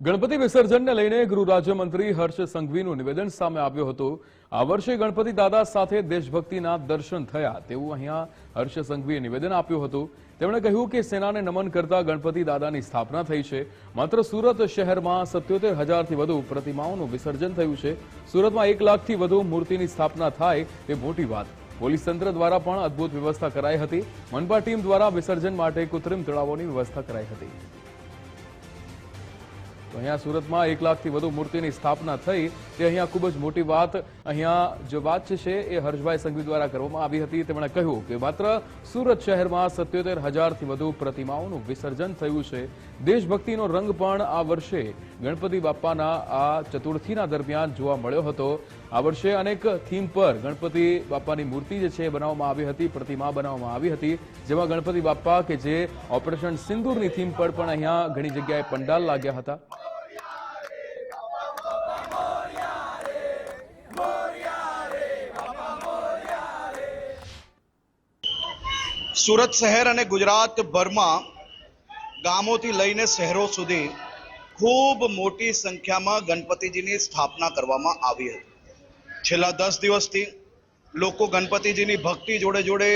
ગણપતિ વિસર્જનને લઈને ગૃહ રાજ્યમંત્રી હર્ષ સંઘવીનું નિવેદન સામે આવ્યું હતું. આ વર્ષે ગણપતિ દાદા સાથે દેશભક્તિના દર્શન થયા તેવું અહીંયા હર્ષ સંઘવીએ નિવેદન આપ્યું હતું. તેમણે કહ્યું કે સેનાને નમન કરતા ગણપતિ દાદાની સ્થાપના થઈ છે. માત્ર સુરત શહેરમાં સત્યોતેર હજારથી વધુ પ્રતિમાઓનું વિસર્જન થયું છે. સુરતમાં એક લાખથી વધુ મૂર્તિની સ્થાપના થાય તે મોટી વાત. પોલીસ તંત્ર દ્વારા પણ અદભુત વ્યવસ્થા કરાઈ હતી. મનપા ટીમ દ્વારા વિસર્જન માટે કૃત્રિમ તળાવોની વ્યવસ્થા કરાઈ હતી. અહીંયા સુરતમાં એક લાખથી વધુ મૂર્તિની સ્થાપના થઈ. તે અહીંયા ખૂબ જ મોટી વાત અહીંયા જે વાત છે એ હર્ષભાઈ સંઘવી દ્વારા કરવામાં આવી હતી. તેમણે કહ્યું કે માત્ર સુરત શહેરમાં સત્યોતેર હજારથી વધુ પ્રતિમાઓનું વિસર્જન થયું છે. દેશભક્તિનો રંગ પણ આ વર્ષે ગણપતિ બાપાના આ ચતુર્થીના દરમિયાન જોવા મળ્યો હતો. આ વર્ષે અનેક થીમ પર ગણપતિ બાપાની મૂર્તિ જે છે બનાવવામાં આવી હતી, પ્રતિમા બનાવવામાં આવી હતી. જેમાં ગણપતિ બાપ્પા કે જે ઓપરેશન સિંદૂરની થીમ પર પણ અહીંયા ઘણી જગ્યાએ પંડાલ લાગ્યા હતા. સુરત શહેર અને ગુજરાતભરમાં ગામોથી લઈને શહેરો સુધી ખૂબ મોટી સંખ્યામાં ગણપતિજીની સ્થાપના કરવામાં આવી હતી. છેલ્લા દસ દિવસથી લોકો ગણપતિજીની ભક્તિ જોડે જોડે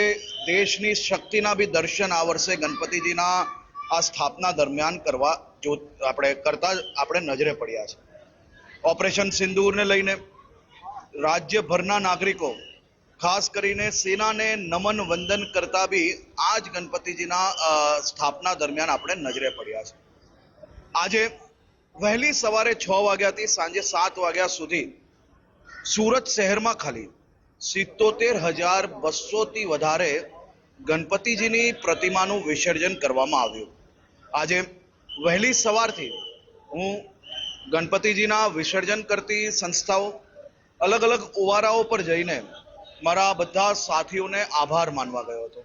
દેશની શક્તિના બી દર્શન આ વર્ષે ગણપતિજીના આ સ્થાપના દરમિયાન કરવા જો આપણે કરતા આપણે નજરે પડ્યા છે. ઓપરેશન સિંદૂરને લઈને રાજ્યભરના નાગરિકો ખાસ કરીને સેનાને નમન વંદન કરતા બી આ જ ગણપતિજીના સ્થાપના દરમિયાન આપણે નજરે પડ્યા છે. આજે વહેલી સવારે છ વાગ્યાથી સાંજે સાત વાગ્યા સુધી સુરત શહેરમાં ખાલી સિત્તોતેર હજાર બસોથી વધારે ગણપતિજીની પ્રતિમાનું વિસર્જન કરવામાં આવ્યું. આજે વહેલી સવારથી હું ગણપતિજીના વિસર્જન કરતી સંસ્થાઓ અલગ અલગ ઓવારાઓ પર જઈને મારા બધા સાથીઓને આભાર માનવા ગયો હતો.